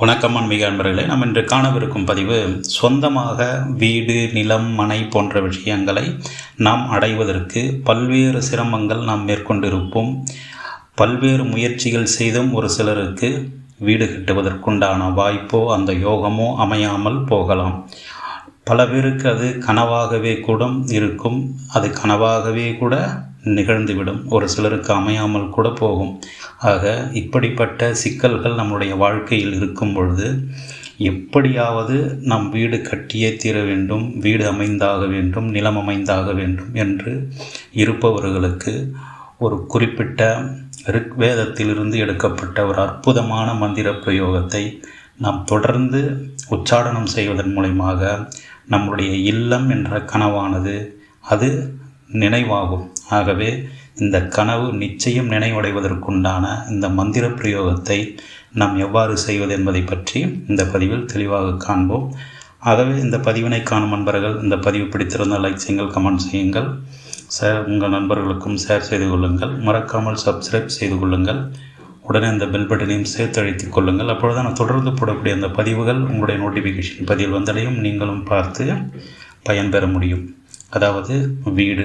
வணக்கம் ஆன்மீக அன்பர்களே. நாம் இன்று காணவிருக்கும் பதிவு சொந்தமாக வீடு நிலம் மனை போன்ற விஷயங்களை நாம் அடைவதற்கு பல்வேறு சிரமங்கள் நாம் மேற்கொண்டிருப்போம். பல்வேறு முயற்சிகள் செய்தும் ஒரு சிலருக்கு வீடு கட்டுவதற்குண்டான வாய்ப்போ அந்த யோகமோ அமையாமல் போகலாம். பல பேருக்கு அது கனவாகவே கூட இருக்கும். அது கனவாகவே கூட நிகழ்ந்துவிடும். ஒரு சிலருக்கு அமையாமல் கூட போகும். ஆக இப்படிப்பட்ட சிக்கல்கள் நம்முடைய வாழ்க்கையில் இருக்கும் பொழுது எப்படியாவது நம் வீடு கட்டியே தீர வேண்டும் வீடு அமைந்தாக வேண்டும் நிலம் அமைந்தாக வேண்டும் என்று இருப்பவர்களுக்கு ஒரு குறிப்பிட்ட ரிக்வேதத்திலிருந்து எடுக்கப்பட்ட ஒரு அற்புதமான மந்திர பிரயோகத்தை நாம் தொடர்ந்து உச்சாடனம் செய்வதன் மூலயமாக நம்முடைய இல்லம் என்ற கனவானது அது நினைவாகும். ஆகவே இந்த கனவு நிச்சயம் நினைவடைவதற்குண்டான இந்த மந்திர பிரயோகத்தை நாம் எவ்வாறு செய்வது என்பதை பற்றி இந்த பதிவில் தெளிவாக காண்போம். ஆகவே இந்த பதிவினை காணும் நண்பர்கள் இந்த பதிவு பிடித்திருந்தால் லைக் செய்யுங்கள் கமெண்ட் செய்யுங்கள். ஷேர் உங்கள் நண்பர்களுக்கும் ஷேர் செய்து கொள்ளுங்கள். மறக்காமல் சப்ஸ்கிரைப் செய்து கொள்ளுங்கள். உடனே அந்த பெல் பட்டனையும் சேர்த்து அழைத்துக் கொள்ளுங்கள். அப்பொழுது நான் தொடர்ந்து போடக்கூடிய அந்த பதிவுகள் உங்களுடைய நோட்டிஃபிகேஷன் பதிவில் வந்தடையும். நீங்களும் பார்த்து பயன்பெற முடியும். அதாவது வீடு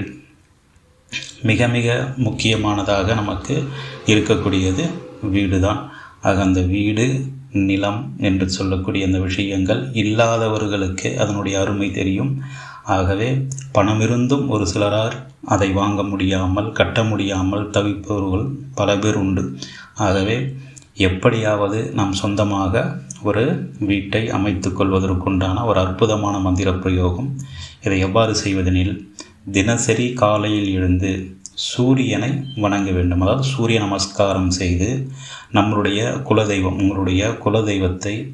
மிக மிக முக்கியமானதாக நமக்கு இருக்கக்கூடியது வீடு தான் ஆக அந்த வீடு நிலம் என்று சொல்லக்கூடிய அந்த விஷயங்கள் இல்லாதவர்களுக்கு அதனுடைய அருமை தெரியும். ஆகவே பணம் இருந்தும் ஒரு சிலரார் அதை வாங்க முடியாமல் கட்ட முடியாமல் தவிப்பவர்கள் பல பேர் உண்டு. ஆகவே எப்படியாவது நாம் சொந்தமாக ஒரு வீட்டை அமைத்து கொள்வதற்குண்டான ஒரு அற்புதமான மந்திர பிரயோகம் இதை எவ்வாறு செய்வதெனில் தினசரி காலையில் எழுந்து சூரியனை வணங்க வேண்டும். அதாவது சூரிய நமஸ்காரம் செய்து நம்மளுடைய குலதெய்வம் உங்களுடைய குலதெய்வத்தை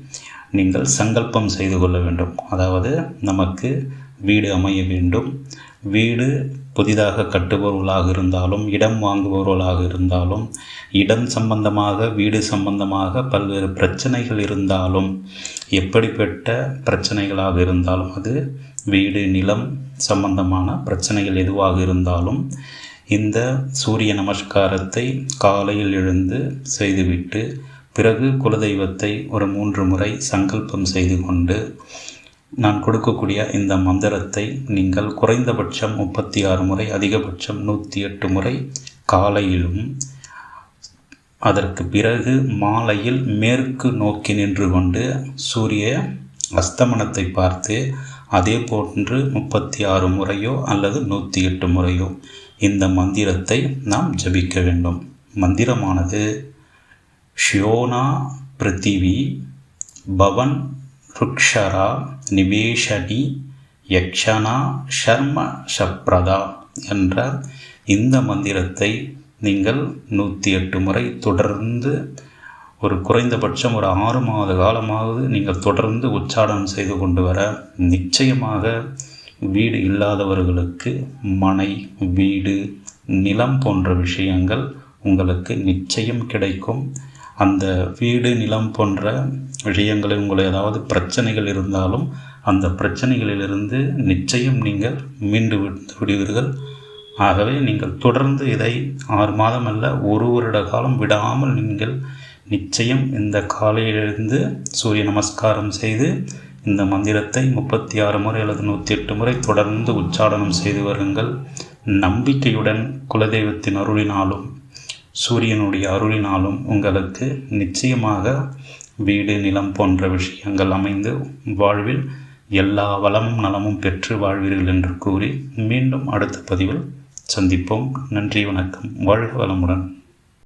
நீங்கள் சங்கல்பம் செய்து கொள்ள வேண்டும். அதாவது நமக்கு வீடு அமைய வேண்டும். வீடு புதிதாக கட்டுபவர்களாக இருந்தாலும் இடம் வாங்குபவர்களாக இருந்தாலும் இடம் சம்பந்தமாக வீடு சம்பந்தமாக பல்வேறு பிரச்சனைகள் இருந்தாலும் எப்படிப்பட்ட பிரச்சனைகளாக இருந்தாலும் அது வீடு நிலம் சம்பந்தமான பிரச்சனைகள் எதுவாக இருந்தாலும் இந்த சூரிய நமஸ்காரத்தை காலையில் எழுந்து செய்துவிட்டு பிறகு குலதெய்வத்தை ஒரு மூன்று முறை சங்கல்பம் செய்து கொண்டு நான் கொடுக்கக்கூடிய இந்த மந்திரத்தை நீங்கள் குறைந்தபட்சம் முப்பத்தி ஆறு முறை அதிகபட்சம் நூற்றி எட்டு முறை காலையிலும் அதற்கு பிறகு மாலையில் மேற்கு நோக்கி நின்று கொண்டு சூரிய அஸ்தமனத்தை பார்த்து அதே போன்று முப்பத்தி ஆறு முறையோ அல்லது நூற்றி எட்டு முறையோ இந்த மந்திரத்தை நாம் ஜபிக்க வேண்டும். மந்திரமானது ஷியோனா பிருத்திவி பவன் ருக்ஷரா நிவேஷனி யக்ஷனா ஷர்ம ஷப்ரதா என்ற இந்த மந்திரத்தை நீங்கள் நூற்றி எட்டு முறை தொடர்ந்து ஒரு குறைந்தபட்சம் ஒரு ஆறு மாத காலமாவது நீங்கள் தொடர்ந்து உச்சாரணம் செய்து கொண்டு வர நிச்சயமாக வீடு இல்லாதவர்களுக்கு மனை வீடு நிலம் போன்ற விஷயங்கள் உங்களுக்கு நிச்சயம் கிடைக்கும். அந்த வீடு நிலம் போன்ற விஷயங்களில் உங்களை ஏதாவது பிரச்சனைகள் இருந்தாலும் அந்த பிரச்சனைகளிலிருந்து நிச்சயம் நீங்கள் மீண்டு விடுவீர்கள். ஆகவே நீங்கள் தொடர்ந்து இதை ஆறு மாதம் அல்ல ஒரு வருட காலம் விடாமல் நீங்கள் நிச்சயம் இந்த காலையிலிருந்து சூரிய நமஸ்காரம் செய்து இந்த மந்திரத்தை முப்பத்தி ஆறு முறை அல்லது நூற்றி எட்டு முறை தொடர்ந்து உச்சாடனம் செய்து வருங்கள். நம்பிக்கையுடன் குலதெய்வத்தின் அருளினாலும் சூரியனுடைய அருளினாலும் உங்களுக்கு நிச்சயமாக வீடு நிலம் போன்ற விஷயங்கள் அமைந்து வாழ்வில் எல்லா வளமும் நலமும் பெற்று வாழ்வீர்கள் என்று கூறி மீண்டும் அடுத்த பதிவில் சந்திப்போம். நன்றி வணக்கம். வாழ்க வளமுடன்.